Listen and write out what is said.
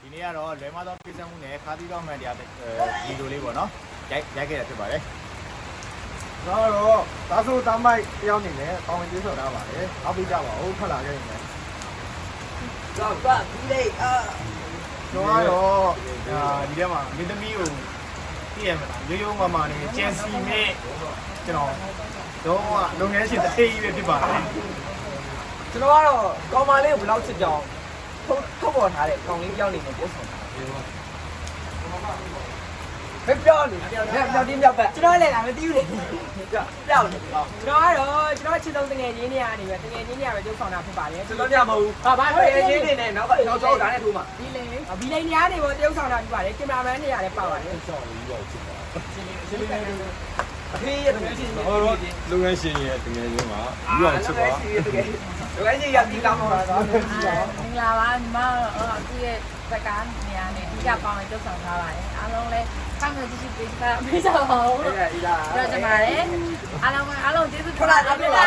ဒီနေ့ကတော့လွယ်မသောပြည့်စုံမှုနဲ့ခါသီးတော်မှန်တရားဗီဒီယိုလေးပေါ့နော်ရိုက်ရိုက်ခဲ့တာဖြစ်ပါတယ်ကျွန်တော်တော့သာဆိုတမိုက်တယောက်နေနဲ့ပေါဝင်ပြေးဆော်ထားပါတယ်အောက်ပြီးကြပါဦးထွက်လာခဲ့ရင်လည်းတော့ကဒီလေးအာကျွန်တော်ကတော့ဒီထဲမှာမင်းသမီးကိုပြည့်ရမလားရိုးရိုးမမနဲ့ကျန်စီနဲ့ကျွန်တော်တော့လုပ်ငန်းရှင်တစ်ထေးကြီးပဲဖြစ်ပါတယ်ကျွန်တော်ကတော့ကောင်မလေးကိုဘယ်လောက်ချစ်ကြောင်ထုတ်ထုတ် ပေါ်ထားတဲ့ကောင်လေးပြောင်းနေနေပို့ဆောင်တာမပြောလေပြောပြောတင်းပြောက်ပဲကျွန်တော်လည်းလာမသိဘူးလေပြောက်နေတော့ကျွန်တော်ကတော့ကျွန်တော်ချစ်ဆုံးတငယ်ချင်းတွေကနေပဲတငယ်ချင်းတွေကပဲကျုပ်ဆောင်တာဖြစ်ပါတယ်ကျွန်တော်ပြမဟုတ်ဘာဘာပဲရင်းနေနေနောက်ကနောက်ကျောင်းဒါနဲ့ထိုးမှာဒီလေဘီလိန်ညာနေပေါ့တရုပ်ဆောင်တာဖြစ်ပါတယ်ကင်မရာမန်တွေကလည်းပါပါတယ် အဖေးရဲ့တကယ်ချင်းဟောတော့လုပ်ငန်းရှင်ရဲ့တကယ်ချင်းမှာယူအောင်ချစ်ပါတကယ်တကယ်ကြီးရပြီးကောင်းတော့တော့မင်္ဂလာပါညီမတို့သူ့ရဲ့ဇက်ကားနေရာနဲ့အဓိကပေါင်းရင်တုတ်ဆောင်ထားပါတယ်အားလုံးလည်းကောင်းတဲ့ကြည့်ကြည့်ပေးကြပါမေးကြပါဦးအဲ့ဒါဤလားပြောချင်ပါတယ်အားလုံးကအားလုံးကျေးဇူးခလာပြပါ